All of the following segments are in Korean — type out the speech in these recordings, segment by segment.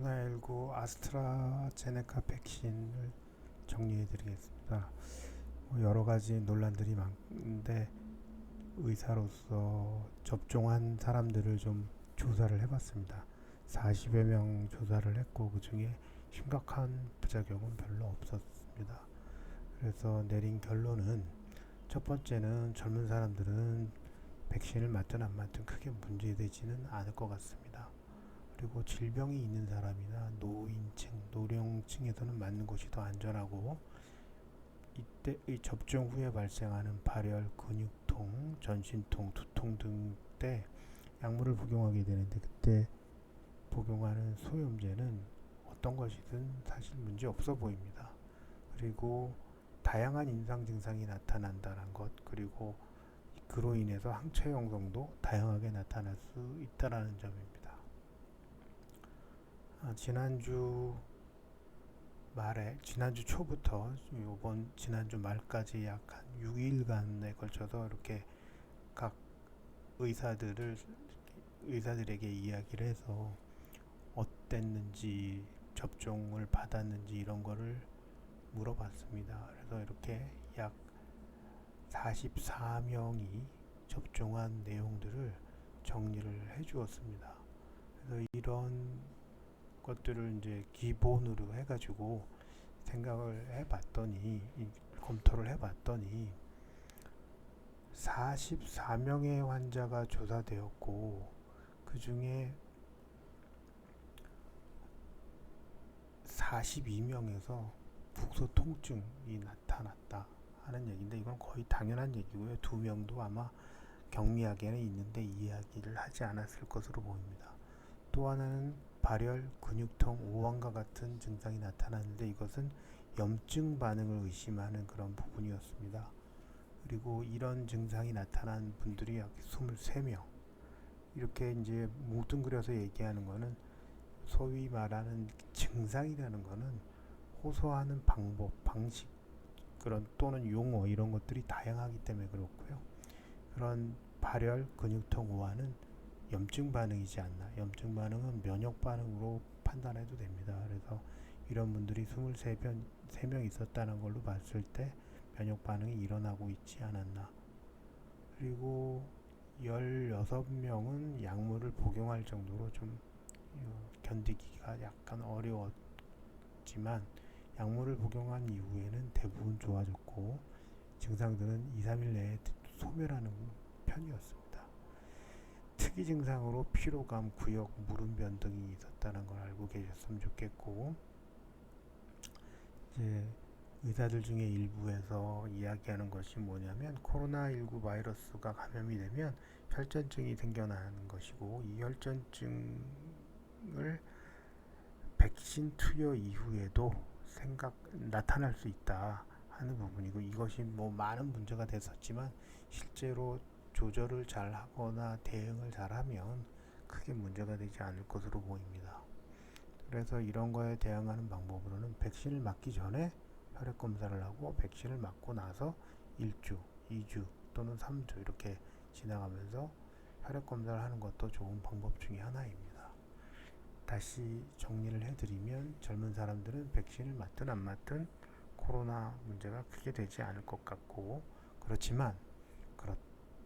코로나19 아스트라제네카 백신을 정리해 드리겠습니다. 뭐 여러 가지 논란들이 많은데 의사로서 접종한 사람들을 좀 조사를 해봤습니다. 40여 명 조사를 했고 그 중에 심각한 부작용은 별로 없었습니다. 그래서 내린 결론은 첫 번째는 젊은 사람들은 백신을 맞든 안 맞든 크게 문제되지는 않을 것 같습니다. 그리고 질병이 있는 사람이나 노인층, 노령층에서는 맞는 것이 더 안전하고 이때 이 접종 후에 발생하는 발열, 근육통, 전신통, 두통 등 때 약물을 복용하게 되는데 그때 복용하는 소염제는 어떤 것이든 사실 문제 없어 보입니다. 그리고 다양한 임상 증상이 나타난다는 것 그리고 그로 인해서 항체 형성도 다양하게 나타날 수 있다라는 점입니다. 아, 지난주 말에 지난주 초부터 이번 지난주 말까지 약 한 6일간에 걸쳐서 이렇게 각 의사들을 의사들에게 이야기를 해서 어땠는지 접종을 받았는지 이런 거를 물어봤습니다. 그래서 이렇게 약 44명이 접종한 내용들을 정리를 해 주었습니다. 그래서 이런 것들을 이제 기본으로 해가지고 생각을 해봤더니 검토를 해봤더니 44명의 환자가 조사되었고 그 중에 42명에서 북소 통증이 나타났다 하는 얘기인데 이건 거의 당연한 얘기고요. 두 명도 아마 경미하게는 있는데 이야기를 하지 않았을 것으로 보입니다. 또 하나는 발열, 근육통, 오한과 같은 증상이 나타나는데 이것은 염증 반응을 의심하는 그런 부분이었습니다. 그리고 이런 증상이 나타난 분들이 약 23명. 이렇게 이제 뭉뚱그려서 얘기하는 거는 소위 말하는 증상이라는 거는 호소하는 방법, 방식 그런 또는 용어 이런 것들이 다양하기 때문에 그렇고요. 그런 발열, 근육통, 오한은 염증 반응이지 않나. 염증 반응은 면역 반응으로 판단해도 됩니다. 그래서 이런 분들이 23명, 3명 있었다는 걸로 봤을 때 면역 반응이 일어나고 있지 않았나. 그리고 16명은 약물을 복용할 정도로 좀 어, 견디기가 약간 어려웠지만 약물을 복용한 이후에는 대부분 좋아졌고 증상들은 2, 3일 내에 소멸하는 편이었습니다. 특이 증상으로 피로감, 구역, 무름변 등이 있었다는 걸 알고 계셨으면 좋겠고 이제 의사들 중에 일부에서 이야기하는 것이 뭐냐면 코로나19 바이러스가 감염이 되면 혈전증이 생겨나는 것이고 이 혈전증을 백신 투여 이후에도 생각 나타날 수 있다 하는 부분이고 이것이 뭐 많은 문제가 됐었지만 실제로 조절을 잘 하거나 대응을 잘 하면 크게 문제가 되지 않을 것으로 보입니다. 그래서 이런 거에 대응하는 방법으로는 백신을 맞기 전에 혈액 검사를 하고 백신을 맞고 나서 1주, 2주 또는 3주 이렇게 지나가면서 혈액 검사를 하는 것도 좋은 방법 중의 하나입니다. 다시 정리를 해드리면 젊은 사람들은 백신을 맞든 안 맞든 코로나 문제가 크게 되지 않을 것 같고 그렇지만 그렇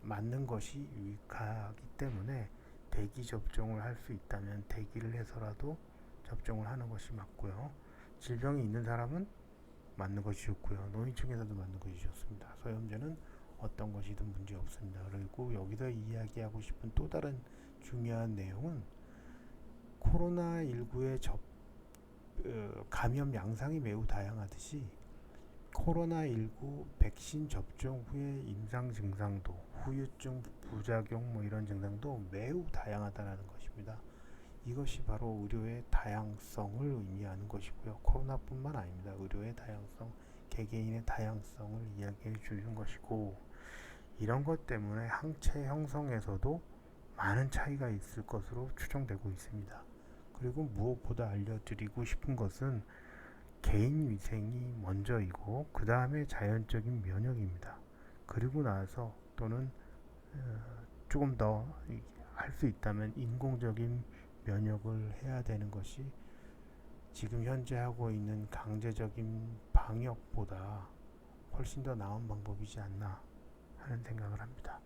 맞는 것이 유익하기 때문에 대기 접종을 할 수 있다면 대기를 해서라도 접종을 하는 것이 맞고요. 질병이 있는 사람은 맞는 것이 좋고요. 노인층에서도 맞는 것이 좋습니다. 소염제는 어떤 것이든 문제 없습니다. 그리고 여기서 이야기하고 싶은 또 다른 중요한 내용은 코로나19의 접, 어, 감염 양상이 매우 다양하듯이 코로나19 백신 접종 후에 임상 증상도 후유증 부작용 뭐 이런 증상도 매우 다양하다는 것입니다. 이것이 바로 의료의 다양성을 의미하는 것이고요. 코로나뿐만 아닙니다. 의료의 다양성, 개개인의 다양성을 이야기해 주는 것이고 이런 것 때문에 항체 형성에서도 많은 차이가 있을 것으로 추정되고 있습니다. 그리고 무엇보다 알려드리고 싶은 것은 개인 위생이 먼저이고 그 다음에 자연적인 면역입니다. 그리고 나서 또는 어, 조금 더 할 수 있다면 인공적인 면역을 해야 되는 것이 지금 현재 하고 있는 강제적인 방역보다 훨씬 더 나은 방법이지 않나 하는 생각을 합니다.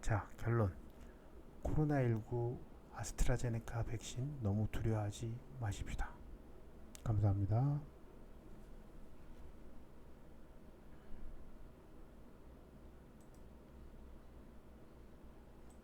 자, 결론. 코로나19 아스트라제네카 백신 너무 두려워하지 마십시다. 감사합니다.